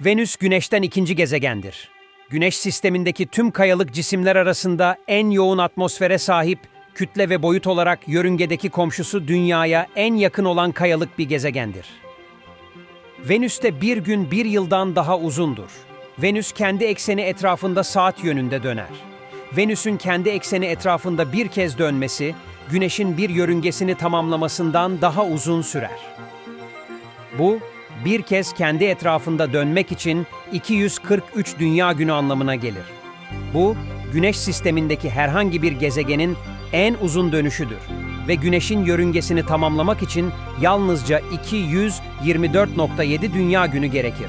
Venüs Güneş'ten ikinci gezegendir. Güneş sistemindeki tüm kayalık cisimler arasında en yoğun atmosfere sahip, kütle ve boyut olarak yörüngedeki komşusu Dünya'ya en yakın olan kayalık bir gezegendir. Venüs'te bir gün bir yıldan daha uzundur. Venüs kendi ekseni etrafında saat yönünde döner. Venüs'ün kendi ekseni etrafında bir kez dönmesi, Güneş'in bir yörüngesini tamamlamasından daha uzun sürer. Bu, bir kez kendi etrafında dönmek için 243 dünya günü anlamına gelir. Bu, Güneş sistemindeki herhangi bir gezegenin en uzun dönüşüdür ve Güneş'in yörüngesini tamamlamak için yalnızca 224.7 dünya günü gerekir.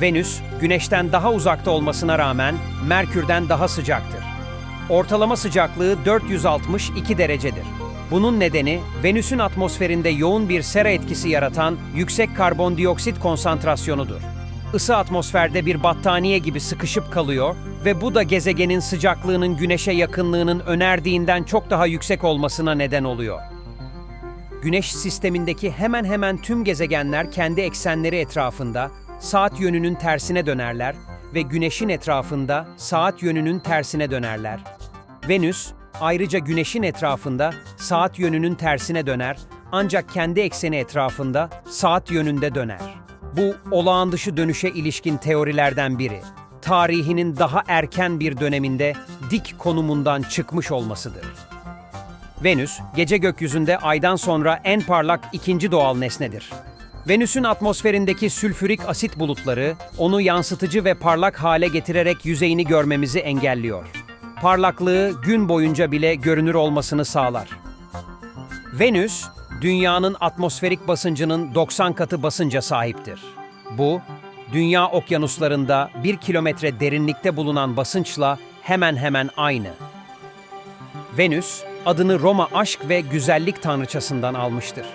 Venüs, Güneş'ten daha uzakta olmasına rağmen Merkür'den daha sıcaktır. Ortalama sıcaklığı 462 derecedir. Bunun nedeni Venüs'ün atmosferinde yoğun bir sera etkisi yaratan yüksek karbondioksit konsantrasyonudur. Isı atmosferde bir battaniye gibi sıkışıp kalıyor ve bu da gezegenin sıcaklığının Güneş'e yakınlığının önerdiğinden çok daha yüksek olmasına neden oluyor. Güneş sistemindeki hemen hemen tüm gezegenler kendi eksenleri etrafında saat yönünün tersine dönerler ve Güneş'in etrafında saat yönünün tersine dönerler. Venüs ayrıca Güneş'in etrafında saat yönünün tersine döner ancak kendi ekseni etrafında saat yönünde döner. Bu olağan dışı dönüşe ilişkin teorilerden biri. Tarihinin daha erken bir döneminde dik konumundan çıkmış olmasıdır. Venüs, gece gökyüzünde aydan sonra en parlak ikinci doğal nesnedir. Venüs'ün atmosferindeki sülfürik asit bulutları onu yansıtıcı ve parlak hale getirerek yüzeyini görmemizi engelliyor. Parlaklığı gün boyunca bile görünür olmasını sağlar. Venüs, dünyanın atmosferik basıncının 90 katı basınca sahiptir. Bu, dünya okyanuslarında 1 kilometre derinlikte bulunan basınçla hemen hemen aynı. Venüs, adını Roma aşk ve güzellik tanrıçasından almıştır.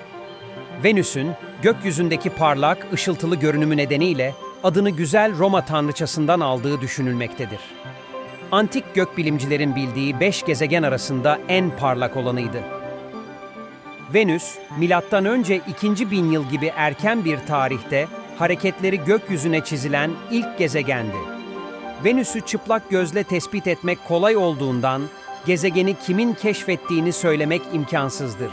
Venüs'ün gökyüzündeki parlak, ışıltılı görünümü nedeniyle adını güzel Roma tanrıçasından aldığı düşünülmektedir. Antik gökbilimcilerin bildiği beş gezegen arasında en parlak olanıydı. Venüs, milattan önce 2000 bin yıl gibi erken bir tarihte hareketleri gökyüzüne çizilen ilk gezegendi. Venüs'ü çıplak gözle tespit etmek kolay olduğundan gezegeni kimin keşfettiğini söylemek imkansızdır.